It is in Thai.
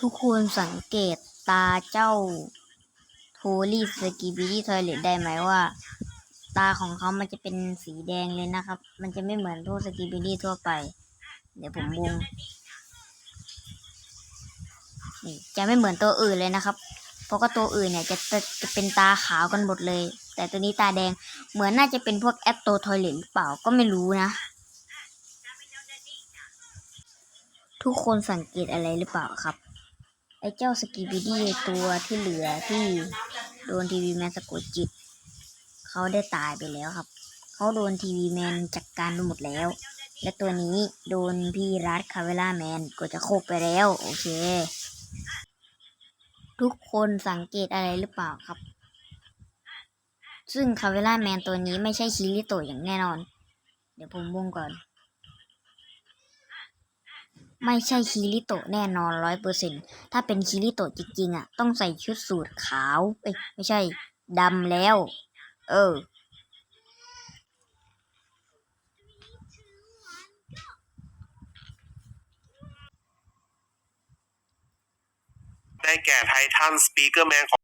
ทุกคนสังเกตตาเจ้าโทลี่สกีบิดี้ทอยเลตได้ไหมว่า ตาของเขามันจะเป็นสีแดงเลยนะครับ มันจะไม่เหมือนพวกสกีบิดี้ทั่วไป เดี๋ยวผมวงนี่จะไม่เหมือนตัวอื่นเลยนะครับ เพราะก็ตัวอื่นเนี่ยจะจะจะเป็นตาขาวกันหมดเลย แต่ตัวนี้ตาแดงเหมือนน่าจะเป็นพวกแอปโตทอยเลตหรือเปล่าก็ไม่รู้นะ ทุกคนสังเกตอะไรหรือเปล่าครับ ไอ้เจ้าสกีบิดี้ตัวที่เหลือที่โดนทีวีแมนสะกดจิต เขาได้ตายไปแล้วครับ เขาโดนทีวีแมนจัดกการไปหมดแล้ว และตัวนี้โดนพี่รัดคาเวล่าแมนกดจะโคกไปแล้ว โอเค ทุกคนสังเกตอะไรหรือเปล่าครับ ซึ่งคาเวล่าแมนตัวนี้ไม่ใช่คิริโตอย่างแน่นอน เดี๋ยวผมวงก่อน ไม่ใช่คิริโตะแน่นอนร้อยเปอร์เซ็นถ้าเป็นคิริโตะจริงๆอะ ต้องใส่ชุดสูทขาว เอ้ย ไม่ใช่ดำแล้ว เออ ได้แก่ไททันสปีกเกอร์แมนของ